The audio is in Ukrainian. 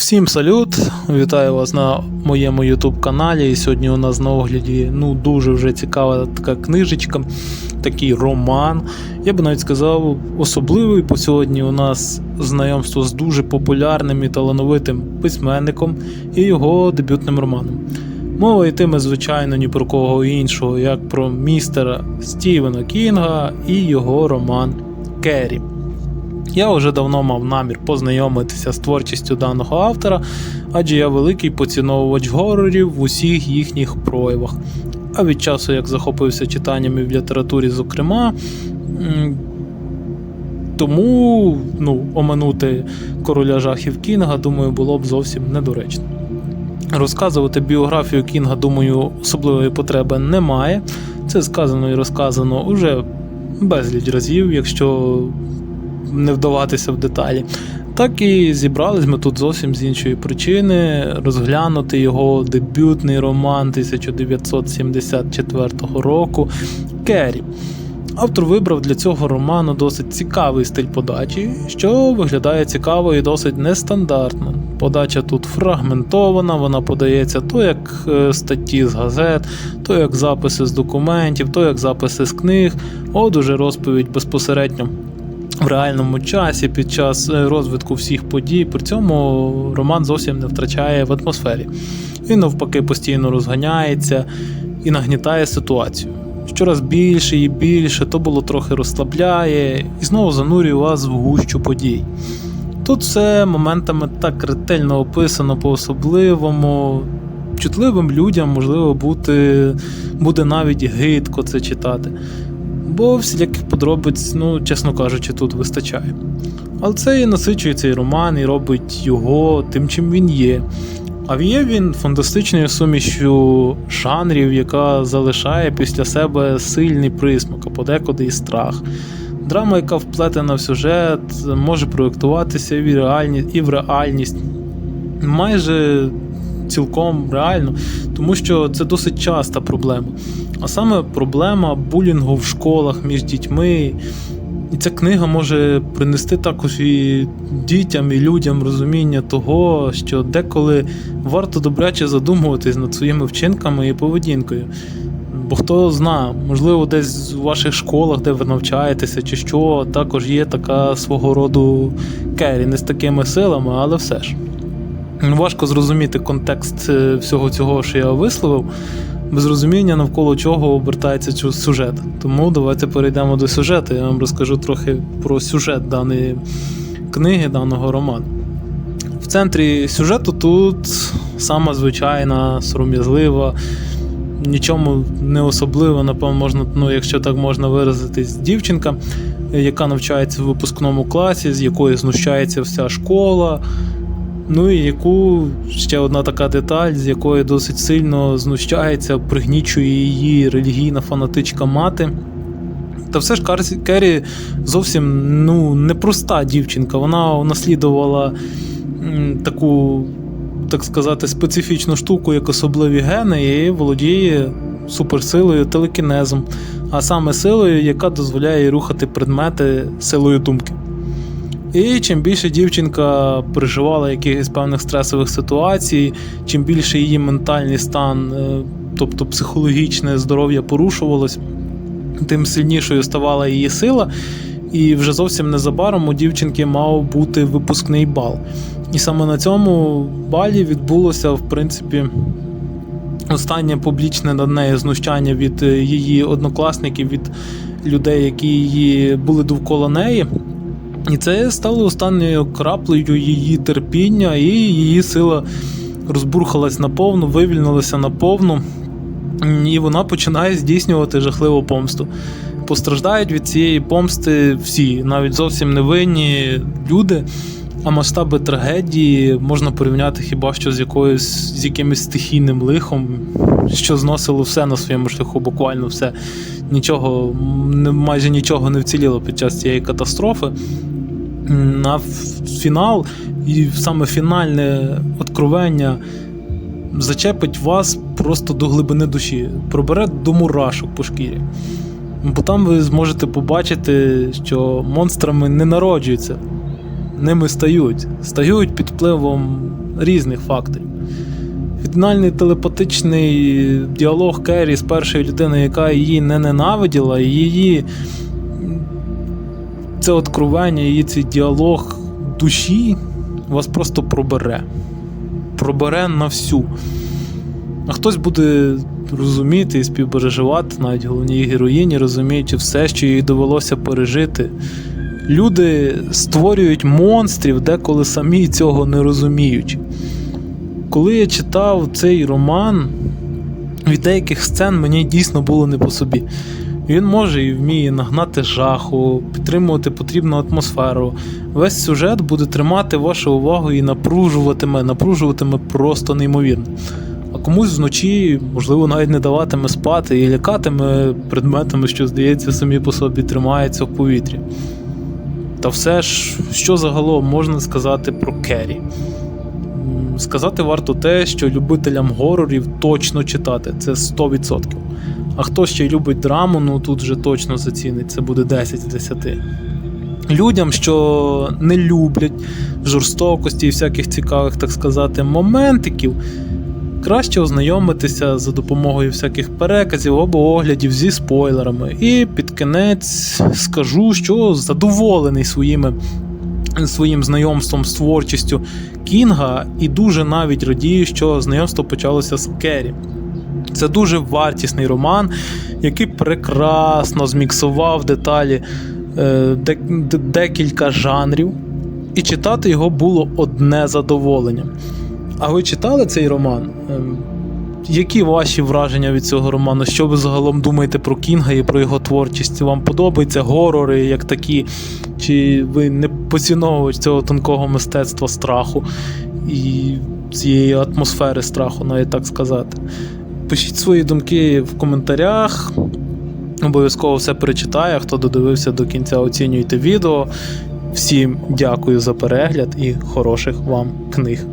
Всім салют! Вітаю вас на моєму YouTube каналі. І сьогодні у нас на огляді ну дуже вже цікава така книжечка, такий роман. Я би навіть сказав, особливий, бо сьогодні у нас знайомство з дуже популярним і талановитим письменником і його дебютним романом. Мова йтиме, звичайно, ні про кого іншого, як про містера Стівена Кінга і його роман Керрі. Я вже давно мав намір познайомитися з творчістю даного автора, адже я великий поціновувач горорів в усіх їхніх проявах. А від часу, як захопився читанням і в літературі, зокрема, тому ну, оминути короля жахів Кінга, думаю, було б зовсім недоречно. Розказувати біографію Кінга, думаю, особливої потреби немає. Це сказано і розказано уже безліч разів, якщо не вдаватися в деталі. Так і зібрались ми тут зовсім з іншої причини розглянути його дебютний роман 1974 року Керрі. Автор вибрав для цього роману досить цікавий стиль подачі, що виглядає цікаво і досить нестандартно. Подача тут фрагментована, вона подається то як е, статті з газет, то як записи з документів, то як записи з книг, от уже розповідь безпосередньо в реальному часі під час е, розвитку всіх подій. При цьому роман зовсім не втрачає в атмосфері. Він навпаки постійно розганяється і нагнітає ситуацію. Щораз більше і більше, то було трохи розслабляє і знову занурює вас в гущу подій. Тут все моментами так ретельно описано по-особливому. Чутливим людям, можливо, бути, буде навіть гидко це читати бо всіляких подробиць, ну, чесно кажучи, тут вистачає. Але це і насичує цей роман і робить його тим, чим він є. А є він фантастичною сумішю жанрів, яка залишає після себе сильний присмак, а подекуди і страх. Драма, яка вплетена в сюжет, може проєктуватися і в реальність, і в реальність. Майже цілком реально, тому що це досить часта проблема. А саме проблема булінгу в школах між дітьми. І ця книга може принести також і дітям, і людям розуміння того, що деколи варто добряче задумуватись над своїми вчинками і поведінкою. Бо хто знає, можливо, десь у ваших школах, де ви навчаєтеся, чи що, також є така свого роду керрі, не з такими силами, але все ж. Важко зрозуміти контекст е, всього цього, що я висловив, без розуміння, навколо чого обертається сюжет. Тому давайте перейдемо до сюжету. Я вам розкажу трохи про сюжет даної книги, даного роману. В центрі сюжету тут сама звичайна, сором'язлива, нічому не особлива, напевно, можна, ну, якщо так можна виразитись, дівчинка, яка навчається в випускному класі, з якої знущається вся школа. Ну і яку ще одна така деталь, з якої досить сильно знущається, пригнічує її релігійна фанатичка мати. Та все ж Керрі зовсім ну, непроста дівчинка. Вона унаслідувала таку, так сказати, специфічну штуку, як особливі гени, і володіє суперсилою телекінезом, а саме силою, яка дозволяє рухати предмети силою думки. І чим більше дівчинка переживала якихось певних стресових ситуацій, чим більше її ментальний стан, е, тобто психологічне здоров'я порушувалось, тим сильнішою ставала її сила. І вже зовсім незабаром у дівчинки мав бути випускний бал. І саме на цьому балі відбулося, в принципі, останнє публічне над нею знущання від е, її однокласників, від людей, які її були довкола неї. І це стало останньою краплею її терпіння, і її сила розбурхалась наповну, вивільнилася наповну, і вона починає здійснювати жахливу помсту. Постраждають від цієї помсти всі, навіть зовсім невинні люди. А масштаби трагедії можна порівняти хіба що з якоюсь з якимось стихійним лихом, що зносило все на своєму шляху, буквально все. Нічого, майже нічого не вціліло під час цієї катастрофи на фінал, і саме фінальне откровення зачепить вас просто до глибини душі, пробере до мурашок по шкірі. Бо там ви зможете побачити, що монстрами не народжуються. ними стають. Стають під впливом різних факторів. Фінальний телепатичний діалог Керрі з першою людиною, яка її не ненавиділа, її це откровення, її цей діалог душі вас просто пробере. Пробере на всю. А хтось буде розуміти і співпереживати, навіть головній героїні, розуміючи все, що їй довелося пережити. Люди створюють монстрів, деколи самі цього не розуміючи. Коли я читав цей роман, від деяких сцен мені дійсно було не по собі. Він може і вміє нагнати жаху, підтримувати потрібну атмосферу. Весь сюжет буде тримати вашу увагу і напружуватиме, напружуватиме просто неймовірно. А комусь вночі, можливо, навіть не даватиме спати і лякатиме предметами, що, здається, самі по собі тримаються в повітрі. Та все ж, що загалом можна сказати про Керрі? Сказати варто те, що любителям горорів точно читати, це 100%. А хто ще любить драму, ну тут вже точно зацінить, це буде 10 з 10. Людям, що не люблять жорстокості і всяких цікавих, так сказати, моментиків, краще ознайомитися за допомогою всяких переказів або оглядів зі спойлерами. І під кінець скажу, що задоволений своїми, своїм знайомством з творчістю Кінга, і дуже навіть радію, що знайомство почалося з Керрі. Це дуже вартісний роман, який прекрасно зміксував деталі е, де- де- декілька жанрів, і читати його було одне задоволення. А ви читали цей роман? Ем, Які ваші враження від цього роману? Що ви загалом думаєте про Кінга і про його творчість? Вам подобаються горори як такі? Чи ви не поціновувач цього тонкого мистецтва страху і цієї атмосфери страху, навіть так сказати? Пишіть свої думки в коментарях. Обов'язково все перечитаю. Хто додивився до кінця, оцінюйте відео. Всім дякую за перегляд і хороших вам книг.